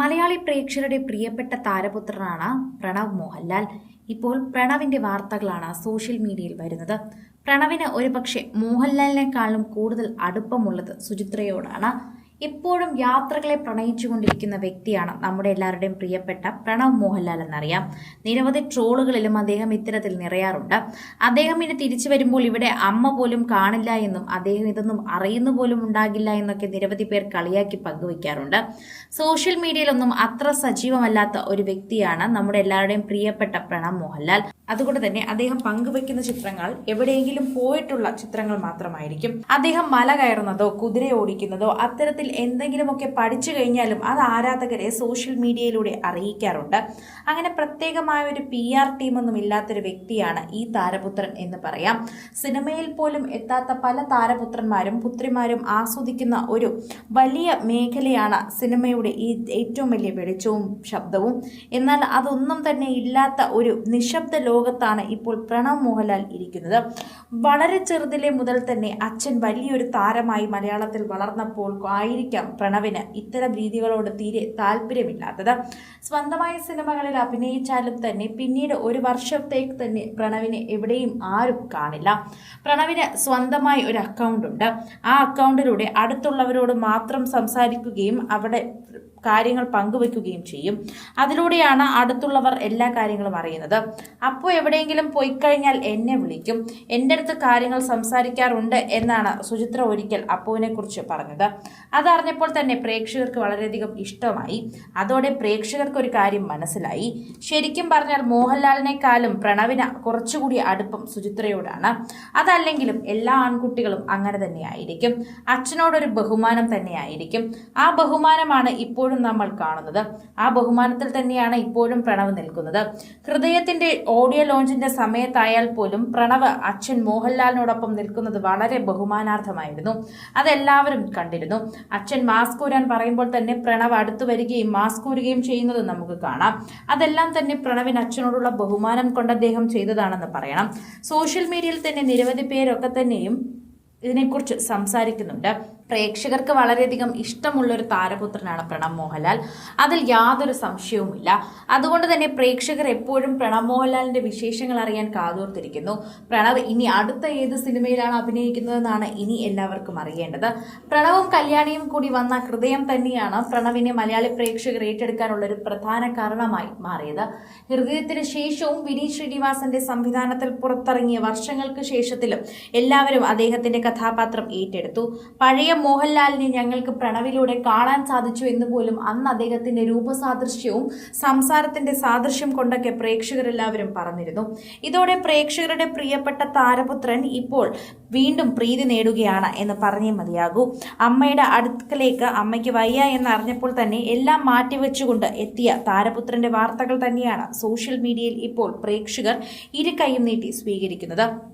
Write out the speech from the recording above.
മലയാളി പ്രേക്ഷകരുടെ പ്രിയപ്പെട്ട താരപുത്രനാണ് പ്രണവ് മോഹൻലാൽ. ഇപ്പോൾ പ്രണവിന്റെ വാർത്തകളാണ് സോഷ്യൽ മീഡിയയിൽ വരുന്നത്. പ്രണവിന് ഒരുപക്ഷെ മോഹൻലാലിനെക്കാളും കൂടുതൽ അടുപ്പമുള്ളത് സുചിത്രയോടാണ്. എപ്പോഴും യാത്രകളെ പ്രണയിച്ചുകൊണ്ടിരിക്കുന്ന വ്യക്തിയാണ് നമ്മുടെ എല്ലാവരുടെയും പ്രിയപ്പെട്ട പ്രണവ് മോഹൻലാൽ എന്നറിയാം. നിരവധി ട്രോളുകളിലും അദ്ദേഹം ഇത്തരത്തിൽ നിറയാറുണ്ട്. അദ്ദേഹം ഇനി തിരിച്ചു വരുമ്പോൾ ഇവിടെ അമ്മ പോലും കാണില്ല എന്നും അദ്ദേഹം ഇതൊന്നും അറിയുന്നു പോലും ഉണ്ടാകില്ല എന്നൊക്കെ നിരവധി പേർ കളിയാക്കി പങ്കുവയ്ക്കാറുണ്ട്. സോഷ്യൽ മീഡിയയിലൊന്നും അത്ര സജീവമല്ലാത്ത ഒരു വ്യക്തിയാണ് നമ്മുടെ എല്ലാവരുടെയും പ്രിയപ്പെട്ട പ്രണവ് മോഹൻലാൽ. അതുകൊണ്ട് തന്നെ അദ്ദേഹം പങ്കുവെക്കുന്ന ചിത്രങ്ങൾ എവിടെയെങ്കിലും പോയിട്ടുള്ള ചിത്രങ്ങൾ മാത്രമായിരിക്കും. അദ്ദേഹം മല കയറുന്നതോ കുതിര ഓടിക്കുന്നതോ അത്തരത്തിൽ എന്തെങ്കിലുമൊക്കെ പഠിച്ചു കഴിഞ്ഞാലും അത് ആരാധകരെ സോഷ്യൽ മീഡിയയിലൂടെ അറിയിക്കാറുണ്ട്. അങ്ങനെ പ്രത്യേകമായ ഒരു പി ആർ ടീമൊന്നും ഇല്ലാത്തൊരു വ്യക്തിയാണ് ഈ താരപുത്രൻ എന്ന് പറയാം. സിനിമയിൽ പോലും എത്താത്ത പല താരപുത്രന്മാരും പുത്രിമാരും ആസ്വദിക്കുന്ന ഒരു വലിയ മേഖലയാണ് സിനിമയുടെ ഈ ഏറ്റവും വലിയ വെളിച്ചവും ശബ്ദവും. എന്നാൽ അതൊന്നും തന്നെ ഇല്ലാത്ത ഒരു നിശബ്ദ ലോകത്താണ് ഇപ്പോൾ പ്രണവ് മോഹൻലാൽ ഇരിക്കുന്നത്. വളരെ ചെറുതിലെ മുതൽ തന്നെ അച്ഛൻ വലിയൊരു താരമായി മലയാളത്തിൽ വളർന്നപ്പോൾ ആയിരിക്കാം പ്രണവിന് ഇത്തരം രീതികളോട് തീരെ താല്പര്യമില്ലാത്തത്. സ്വന്തമായ സിനിമകളിൽ അഭിനയിച്ചാലും തന്നെ പിന്നീട് ഒരു വർഷത്തേക്ക് തന്നെ പ്രണവിനെ എവിടെയും ആരും കാണില്ല. പ്രണവിന് സ്വന്തമായി ഒരു അക്കൗണ്ട് ഉണ്ട്. ആ അക്കൗണ്ടിലൂടെ അടുത്തുള്ളവരോട് മാത്രം സംസാരിക്കുകയും അവിടെ കാര്യങ്ങൾ പങ്കുവെക്കുകയും ചെയ്യും. അതിലൂടെയാണ് അടുത്തുള്ളവർ എല്ലാ കാര്യങ്ങളും അറിയുന്നത്. അപ്പോൾ എവിടെയെങ്കിലും പോയി കഴിഞ്ഞാൽ എന്നെ വിളിക്കും. എന്റെ അടുത്ത് കാര്യങ്ങൾ സംസാരിക്കാറുണ്ട് എന്നാണ് സുചിത്ര ഒരിക്കൽ അപ്പുവിനെ കുറിച്ച് പറഞ്ഞത്. അതറിഞ്ഞപ്പോൾ തന്നെ പ്രേക്ഷകർക്ക് വളരെയധികം ഇഷ്ടമായി. അതോടെ പ്രേക്ഷകർക്ക് ഒരു കാര്യം മനസ്സിലായി. ശരിക്കും പറഞ്ഞാൽ മോഹൻലാലിനേക്കാളും പ്രണവിന് കുറച്ചുകൂടി അടുപ്പം സുചിത്രയോടാണ്. അതല്ലെങ്കിലും എല്ലാ ആൺകുട്ടികളും അങ്ങനെ തന്നെയായിരിക്കും. അച്ഛനോടൊരു ബഹുമാനം തന്നെയായിരിക്കും. ആ ബഹുമാനമാണ് ഇപ്പോഴും നമ്മൾ കാണുന്നത്. ആ ബഹുമാനത്തിൽ തന്നെയാണ് ഇപ്പോഴും പ്രണവ് നിൽക്കുന്നത്. ഹൃദയത്തിന്റെ ഓഡിയോ ലോഞ്ചിന്റെ സമയത്തായാൽ പോലും പ്രണവ് അച്ഛൻ മോഹൻലാലിനോടൊപ്പം നിൽക്കുന്നത് വളരെ ബഹുമാനാർത്ഥമായിരുന്നു. അതെല്ലാവരും കണ്ടിരുന്നു. അച്ഛൻ മാസ്ക് ഊരാൻ പറയുമ്പോൾ തന്നെ പ്രണവ് അടുത്തു വരികയും മാസ്ക് ഊരുകയും ചെയ്യുന്നത് നമുക്ക് കാണാം. അതെല്ലാം തന്നെ പ്രണവിന് അച്ഛനോടുള്ള ബഹുമാനം കൊണ്ട് അദ്ദേഹം ചെയ്തതാണെന്ന് പറയണം. സോഷ്യൽ മീഡിയയിൽ തന്നെ നിരവധി പേരൊക്കെ തന്നെയും ഇതിനെക്കുറിച്ച് സംസാരിക്കുന്നുണ്ട്. പ്രേക്ഷകർക്ക് വളരെയധികം ഇഷ്ടമുള്ള ഒരു താരപുത്രനാണ് പ്രണബ് മോഹൻലാൽ. അതിൽ യാതൊരു സംശയവുമില്ല. അതുകൊണ്ട് തന്നെ പ്രേക്ഷകർ എപ്പോഴും പ്രണബ് മോഹൻലാലിന്റെ വിശേഷങ്ങൾ അറിയാൻ കാതോർത്തിരിക്കുന്നു. പ്രണവ് ഇനി അടുത്ത ഏത് സിനിമയിലാണ് അഭിനയിക്കുന്നതെന്നാണ് ഇനി എല്ലാവർക്കും അറിയേണ്ടത്. പ്രണവും കല്യാണിയും കൂടി വന്ന ഹൃദയം തന്നെയാണ് പ്രണവിനെ മലയാളി പ്രേക്ഷകർ ഏറ്റെടുക്കാനുള്ള ഒരു പ്രധാന കാരണമായി മാറിയത്. ഹൃദയത്തിന് ശേഷവും വിനീത് ശ്രീനിവാസന്റെ സംവിധാനത്തിൽ പുറത്തിറങ്ങിയ വർഷങ്ങൾക്ക് ശേഷത്തിലും എല്ലാവരും അദ്ദേഹത്തിന്റെ കഥാപാത്രം ഏറ്റെടുത്തു. പഴയ മോഹൻലാലിനെ ഞങ്ങൾക്ക് പ്രണവിലൂടെ കാണാൻ സാധിച്ചു എന്ന് പോലും അന്ന് അദ്ദേഹത്തിന്റെ രൂപസാദൃശ്യവും സംസാരത്തിന്റെ സാദൃശ്യം കൊണ്ടൊക്കെ പ്രേക്ഷകരെല്ലാവരും പറഞ്ഞിരുന്നു. ഇതോടെ പ്രേക്ഷകരുടെ പ്രിയപ്പെട്ട താരപുത്രൻ ഇപ്പോൾ വീണ്ടും പ്രീതി നേടുകയാണ് എന്ന് പറഞ്ഞേ മതിയാകൂ. അമ്മയുടെ അടുക്കലേക്ക് അമ്മയ്ക്ക് വയ്യ എന്നറിഞ്ഞപ്പോൾ തന്നെ എല്ലാം മാറ്റിവെച്ചുകൊണ്ട് എത്തിയ താരപുത്രന്റെ വാർത്തകൾ തന്നെയാണ് സോഷ്യൽ മീഡിയയിൽ ഇപ്പോൾ പ്രേക്ഷകർ ഇരു കൈയും നീട്ടി സ്വീകരിക്കുന്നത്.